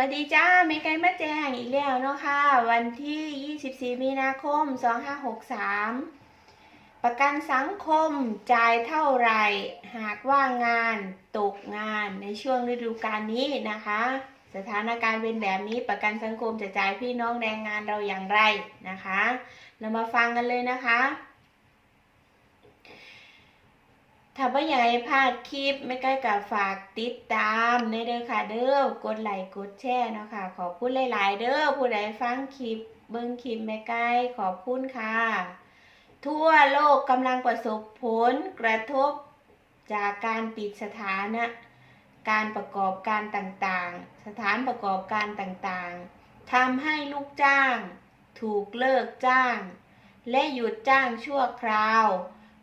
วัสดีจ้าเมไกมาแจ้งอีกแล้วเนาะค่ะ วันที่ 24 มีนาคม 2563 ประกันสังคมจ่ายเท่าไหร่ หากว่างงานตกงานในช่วงฤดูกาลนี้นะคะ สถานการณ์เป็นแบบนี้ประกันสังคมจะจ่ายพี่น้องแรงงานเราอย่างไรนะคะ เรามาฟังกันเลยนะคะ ถ้าว่อยากให้พลาดคลิปไม่ใกล้กับฝากติดตามในเด้อค่ะเด้อกดไลค์กดแชร์เนาะค่ะ ขอบคุณหลาย ๆ เด้อผู้ใดฟังคลิป เบิ่งคลิปไม่ใกล้ขอบคุณค่ะ ทั่วโลกกำลังประสบผลกระทบจากการปิดสถานะ การประกอบการต่างๆ สถานประกอบการต่างๆทำให้ลูกจ้าง ถูกเลิกจ้าง และหยุดจ้างชั่วคราว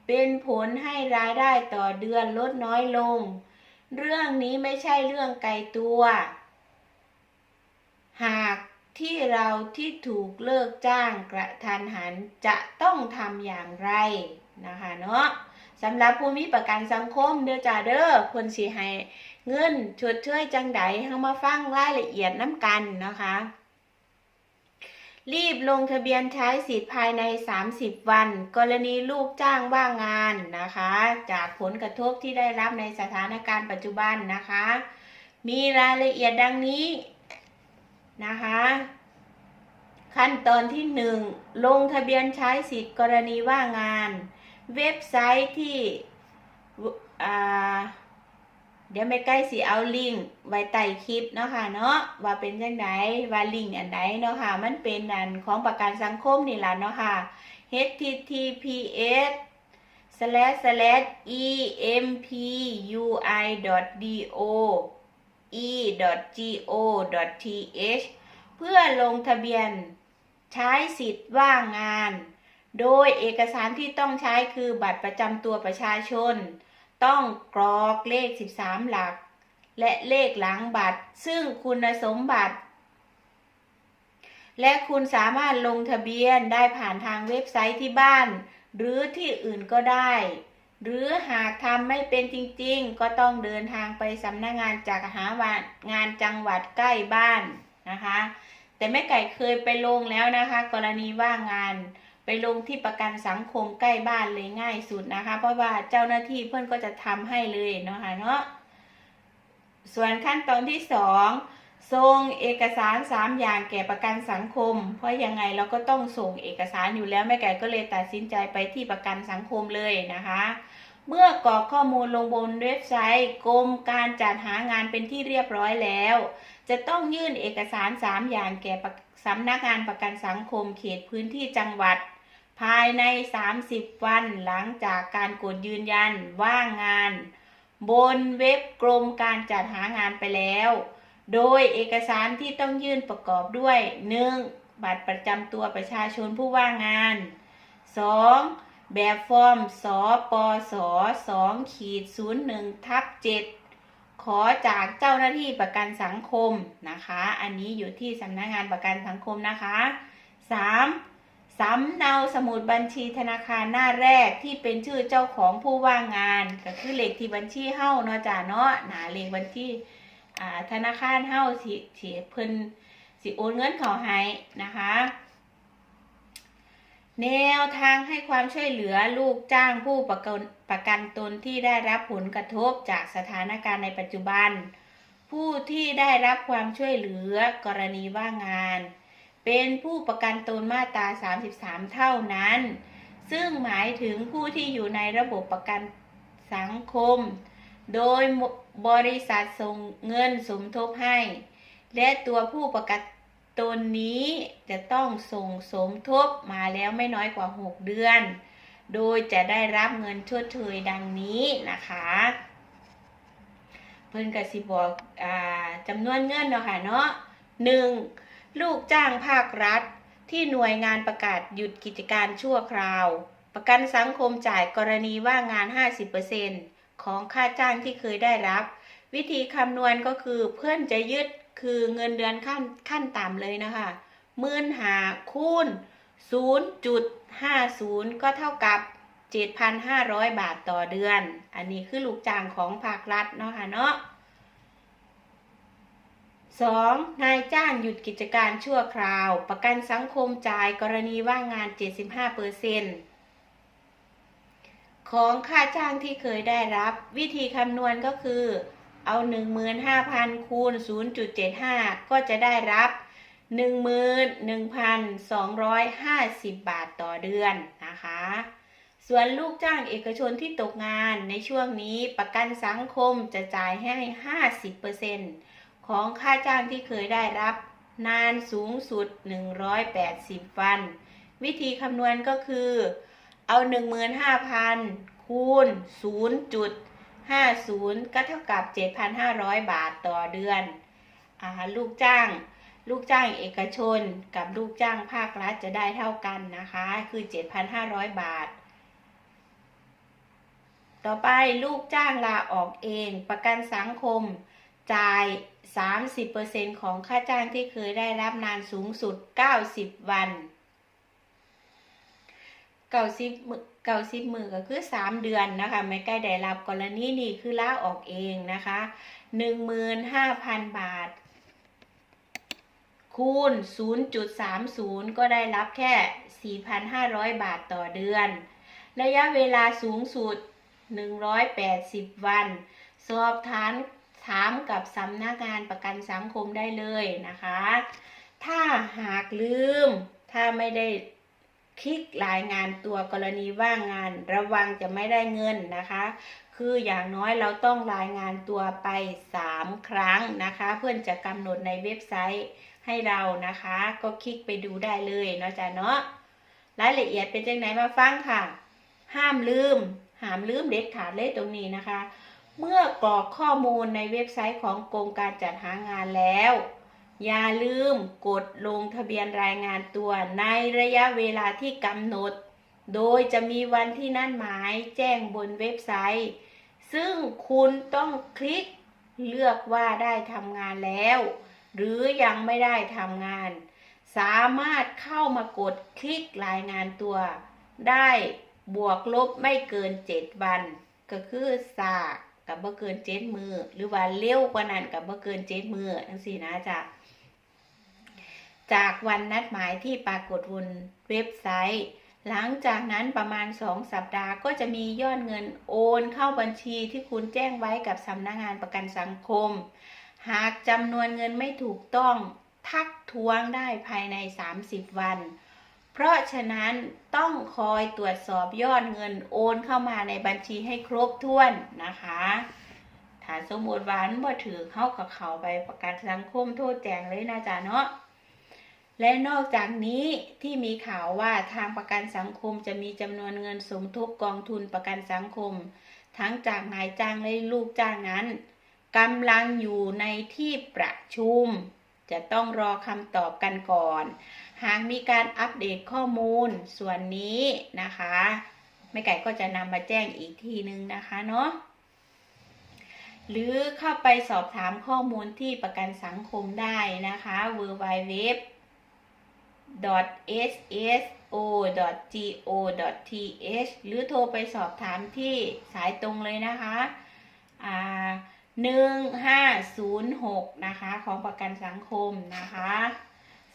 เป็นผลให้รายได้ต่อเดือนลดน้อยลง เรื่องนี้ไม่ใช่เรื่องไกลตัว หากที่เราที่ถูกเลิกจ้างกระทันหันจะต้องทำอย่างไรนะคะเนาะสำหรับผู้มีประกันสังคมเด้อจ้าเด้อคนสิให้เงินชดเชยจังใดเฮามาฟังรายละเอียดน้ำกันนะคะ รีบลงทะเบียนใช้สิทธิ์ภายใน 30 วัน กรณีลูกจ้างว่างงานนะคะ จากผลกระทบที่ได้รับในสถานการณ์ปัจจุบันนะคะ มีรายละเอียดดังนี้นะคะ ขั้นตอนที่ 1 ลงทะเบียนใช้สิทธิ์กรณีว่างงาน เว็บไซต์ที่อ่า เดี๋ยวไม่ใกล้สิเอาลิงก์ไว้ใต้คลิปเนาะค่ะเนาะว่าเป็นจังไดว่าลิงก์อันใดเนาะค่ะ มันเป็นอันของประกันสังคมนี่ล่ะเนาะค่ะ https slash slash empui.do e.go.th เพื่อลงทะเบียนใช้สิทธิ์ว่างงาน โดยเอกสารที่ต้องใช้คือบัตรประจำตัวประชาชน ต้องกรอกเลข 13 หลัก และเลขหลังบัตร ซึ่งคุณสมบัติ และคุณสามารถลงทะเบียนได้ผ่านทางเว็บไซต์ที่บ้าน หรือที่อื่นก็ได้ หรือหากทำไม่เป็นจริงๆ ก็ต้องเดินทางไปสำนักงงานจากหางานจังหวัดใกล้บ้านนะคะ แต่แม่ไก่เคยไปลงแล้วนะคะ กรณีว่างงาน ไปลงที่ประกันสังคมใกล้บ้านเลยง่ายสุดนะคะ เพราะว่าเจ้าหน้าที่เพื่อนก็จะทำให้เลยเนาะค่ะเนาะส่วนขั้นตอนที่สองส่งเอกสารสามอย่างแก่ประกันสังคม เพราะยังไงเราก็ต้องส่งเอกสารอยู่แล้วแม่ไก่ก็เลยตัดสินใจไปที่ประกันสังคมเลยนะคะ เมื่อกรอกข้อมูลลงบนเว็บไซต์กรมการจัดหางานเป็นที่เรียบร้อยแล้ว จะต้องยื่นเอกสาร 3 อย่างแก่สำนักงานประกันสังคมเขตพื้นที่จังหวัด ภายใน 30 วันหลังจากการกดยืนยันว่างงาน บนเว็บกรมการจัดหางานไปแล้ว โดยเอกสารที่ต้องยื่นประกอบด้วย 1. บัตรประจำตัวประชาชนผู้ว่างงาน 2. แบบฟอร์มสปส2ขีด01ทับ7ขอจากเจ้าหน้าที่ประกันสังคมนะคะ อันนี้อยู่ที่สำนักงานประกันสังคมนะคะ 3. สำเนาสมุดบัญชีธนาคารหน้าแรกที่เป็นชื่อเจ้าของผู้ว่างงานก็คือเลขที่บัญชีเฮ้าเนาะจ้าเนาะหนาเลขบัญชีธนาคารเฮ้าสิสิเพิ่นสิโอนเงินเขาให้นะคะ แนวทางให้ความช่วยเหลือลูกจ้างผู้ประกันประกันตนที่ได้รับผลกระทบจากสถานการณ์ในปัจจุบัน ผู้ที่ได้รับความช่วยเหลือกรณีว่างงาน เป็นผู้ประกันตนมาตรา 33 เท่านั้น ซึ่งหมายถึงผู้ที่อยู่ในระบบประกันสังคม โดยบริษัทส่งเงินสมทบให้ และตัวผู้ประกันตนนี้จะต้องส่งสมทบมาแล้วไม่น้อยกว่า 6 เดือน โดยจะได้รับเงินชดเชยดังนี้นะคะ เพิ่นกสิบอกอจำนวนเงินเนาะค่ะเนาะหนึ่ง ลูกจ้างภาครัฐ ที่หน่วยงานประกาศหยุดกิจการชั่วคราว ประกันสังคมจ่ายกรณีว่างงาน 50%ของค่าจ้างที่เคยได้รับ วิธีคำนวณก็คือเพื่อนจะยึดคือเงินเดือนขั้นขั้นต่ำเลยนะคะมื่นหาคูณ 0.50 ก็เท่ากับ 7,500 บาทต่อเดือน อันนี้คือลูกจ้างของภาครัฐเนาะค่ะเนาะ 2. นายจ้างหยุดกิจการชั่วคราว ประกันสังคมจ่ายกรณีว่างงาน 75%ของค่าจ้างที่เคยได้รับ วิธีคำนวณก็คือ เอา 15,000 คูณ 0.75 ก็จะได้รับ 11,250 บาทต่อเดือนนะคะ ส่วนลูกจ้างเอกชนที่ตกงานในช่วงนี้ประกันสังคมจะจ่ายให้ 50% ของค่าจ้างที่เคยได้รับ นานสูงสุด 180 วัน วิธีคำนวณก็คือ เอา 15,000 คูณ 0.50 ก็เท่ากับ 7,500 บาทต่อเดือนอาลูกจ้าง ลูกจ้างเอกชนกับลูกจ้างภาครัฐจะได้เท่ากันนะคะ คือ 7,500 บาทต่อไปลูกจ้างลาออกเอง ประกันสังคม จ่าย 30%ของค่าจ้างที่เคยได้รับนานสูงสุด 90 วัน90มือ90มือก็คือ 3 เดือนนะคะ ไม่ใกล้ได้รับกรณีนี้คือลาออกเองนะคะ 15,000 บาท คูณ 0.30 ก็ได้รับแค่ 4,500 บาทต่อเดือน ระยะเวลาสูงสุด 180 วัน สอบถาม ถามกับสำนักงานประกันสังคมได้เลยนะคะ ถ้าหากลืม ถ้าไม่ได้คลิกรายงานตัวกรณีว่างงานระวังจะไม่ได้เงินนะคะ คืออย่างน้อยเราต้องรายงานตัวไป 3 ครั้งนะคะ เพื่อนจะกำหนดในเว็บไซต์ให้เรานะคะ ก็คลิกไปดูได้เลยเนาะจ๊ะเนาะรายละเอียดเป็นจังไหนมาฟังค่ะ ห้ามลืม ห้ามลืมเด็ดขาดเลยตรงนี้นะคะ เมื่อกรอกข้อมูลในเว็บไซต์ของกรมการจัดหางานแล้ว อย่าลืมกดลงทะเบียนรายงานตัวในระยะเวลาที่กำหนด โดยจะมีวันที่นั่นหมายแจ้งบนเว็บไซต์ ซึ่งคุณต้องคลิกเลือกว่าได้ทำงานแล้ว หรือยังไม่ได้ทำงาน สามารถเข้ามากดคลิกรายงานตัว ได้บวกลบไม่เกิน 7 วัน ก็คือสาก กับบ่เกินเจ็ดมือ หรือว่าเร็วกว่านั้นกับบ่เกินเจ็ดมือทั้งสี่นะจ๊ะจากวันนัดหมายที่ปรากฏบนเว็บไซต์ หลังจากนั้นประมาณ 2 สัปดาห์ก็จะมียอดเงินโอนเข้าบัญชีที่คุณแจ้งไว้กับสำนักงงานประกันสังคม หากจำนวนเงินไม่ถูกต้องทักท้วงได้ภายใน 30 วัน เพราะฉะนั้นต้องคอยตรวจสอบยอดเงินโอนเข้ามาในบัญชีให้ครบถ้วนนะคะถ้าสมมติว่ามันบ่ถือเข้ากับเขาไปประกันสังคมโทษแจงเลยนะจ๊ะเนาะและนอกจากนี้ที่มีข่าวว่าทางประกันสังคมจะมีจำนวนเงินสมทบกองทุนประกันสังคม ทั้งจากนายจ้างและลูกจ้างนั้นกำลังอยู่ในที่ประชุม จะต้องรอคำตอบกันก่อน หากมีการอัปเดตข้อมูลส่วนนี้นะคะแม่ไก่ก็จะนำมาแจ้งอีกทีนึงนะคะเนาะหรือเข้าไปสอบถามข้อมูลที่ประกันสังคมได้นะคะ w w w sso.go.th หรือโทรไปสอบถามที่สายตรงเลยนะคะอ่า 1506นะคะของประกันสังคมนะคะ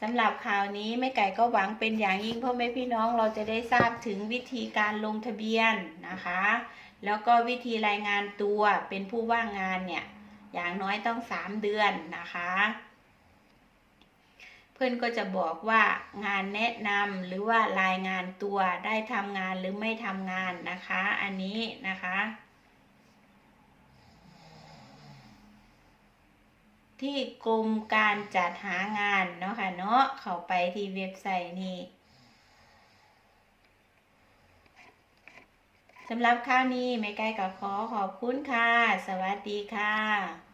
สำหรับข่าวนี้แม่ไก่ก็หวังเป็นอย่างยิ่งพ่อแม่พี่น้องเราจะได้ทราบถึงวิธีการลงทะเบียนนะคะ แล้วก็วิธีรายงานตัวเป็นผู้ว่างงานเนี่ย อย่างน้อยต้อง3เดือนนะคะ เพื่อนก็จะบอกว่างานแนะนำหรือว่ารายงานตัวได้ทำงานหรือไม่ทำงานนะคะ อันนี้นะคะ ที่กรมการจัดหางานเนาะค่ะเนาะเข้าไปที่เว็บไซต์นี้สำหรับข้าวนี้ไม่ไกลกับขอขอบคุณค่ะ สวัสดีค่ะ